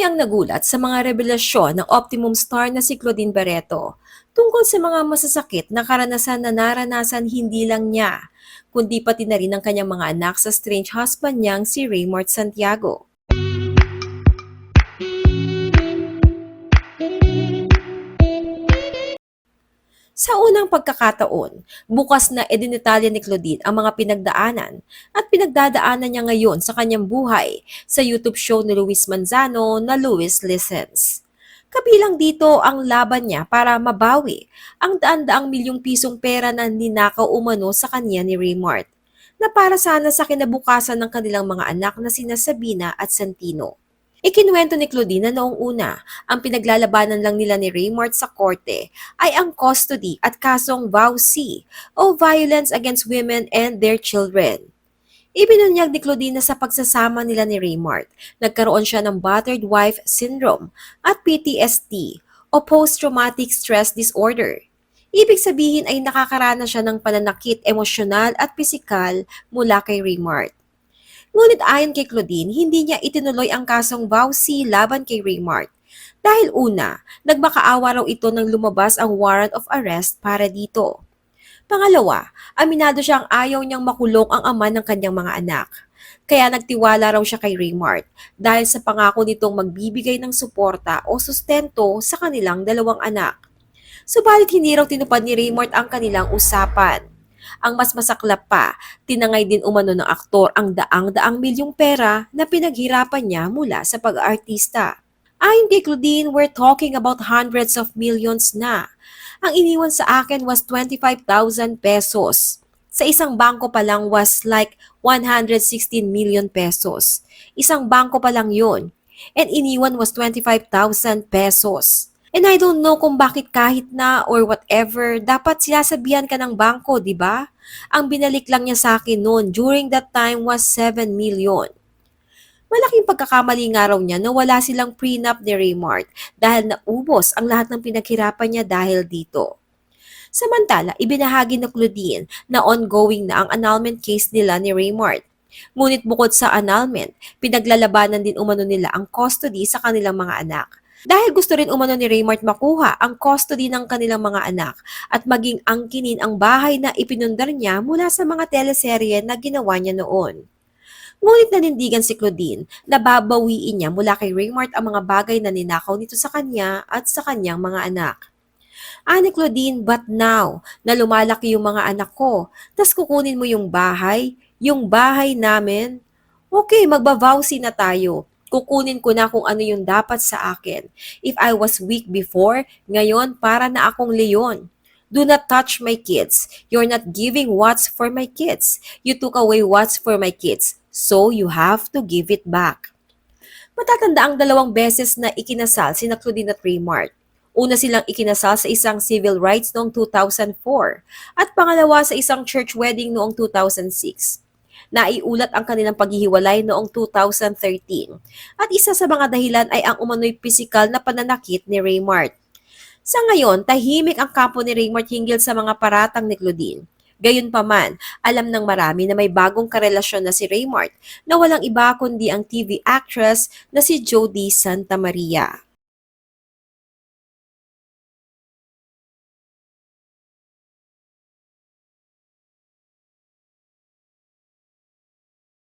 Marami ang nagulat sa mga revelasyon ng Optimum star na si Claudine Barreto tungkol sa mga masasakit na karanasan na naranasan hindi lang niya, kundi pati na rin ng kanyang mga anak sa strange husband niyang si Raymart Santiago. Unang pagkakataon, bukas na edinitalya ni Claudine ang mga pinagdaanan at pinagdadaanan niya ngayon sa kanyang buhay sa YouTube show ni Luis Manzano na Luis Listens. Kabilang dito ang laban niya para mabawi ang daan-daang milyong pisong pera na ninakaw umano sa kanya ni Raymart na para sana sa kinabukasan ng kanilang mga anak na sina Sabina at Santino. Ikinuwento ni Claudine na noong una, ang pinaglalabanan lang nila ni Raymart sa korte ay ang custody at kasong VAUC o Violence Against Women and Their Children. Ibinunyag ni Claudine sa pagsasama nila ni Raymart, nagkaroon siya ng battered wife syndrome at PTSD o post-traumatic stress disorder. Ibig sabihin ay nakakaranas siya ng pananakit emosyonal at pisikal mula kay Raymart. Ngunit ayon kay Claudine, hindi niya itinuloy ang kasong VAUC laban kay Raymart. Dahil una, nagmakaawa raw ito nang lumabas ang warrant of arrest para dito. Pangalawa, aminado siyang ayaw niyang makulong ang ama ng kanyang mga anak. Kaya nagtiwala raw siya kay Raymart dahil sa pangako nitong magbibigay ng suporta o sustento sa kanilang dalawang anak. Subalit hindi raw tinupad ni Raymart ang kanilang usapan. Ang mas masaklap pa, tinangay din umano ng aktor ang daang-daang milyong pera na pinaghirapan niya mula sa pag-aartista. Ayon kay Claudine, we're talking about hundreds of millions na. Ang iniwan sa akin was 25,000 pesos. Sa isang bangko pa lang was like 116 million pesos. Isang bangko pa lang yun. And iniwan was 25,000 pesos. And I don't know kung bakit kahit na or whatever, dapat sinasabihan ka ng bangko, di ba? Ang binalik lang niya sa akin noon during that time was 7 million. Malaking pagkakamali nga raw niya na wala silang prenup ni Raymart dahil naubos ang lahat ng pinaghirapan niya dahil dito. Samantala, ibinahagi na Claudine na ongoing na ang annulment case nila ni Raymart. Ngunit bukod sa annulment, pinaglalabanan din umano nila ang custody sa kanilang mga anak. Dahil gusto rin umano ni Raymart makuha ang custody ng kanilang mga anak at maging angkinin ang bahay na ipinundar niya mula sa mga teleserye na ginawa niya noon. Ngunit nanindigan si Claudine na babawiin niya mula kay Raymart ang mga bagay na ninakaw nito sa kanya at sa kanyang mga anak. Ani Claudine, but now, na lumalaki yung mga anak ko, tas kukunin mo yung bahay, yung bahay namin, okay, magbavowsy na tayo. Kukunin ko na kung ano yung dapat sa akin. If I was weak before, ngayon para na akong leon. Do not touch my kids. You're not giving what's for my kids. You took away what's for my kids. So you have to give it back. Matatanda ang dalawang beses na ikinasal si Claudine at Raymart. Una silang ikinasal sa isang civil rights noong 2004 at pangalawa sa isang church wedding noong 2006. Naiulat ang kanilang paghihiwalay noong 2013 at isa sa mga dahilan ay ang umano'y pisikal na pananakit ni Raymart. Sa ngayon, tahimik ang kampo ni Raymart hinggil sa mga paratang ni Claudine. Gayunpaman, alam ng marami na may bagong karelasyon na si Raymart na walang iba kundi ang TV actress na si Jodie Santa Maria.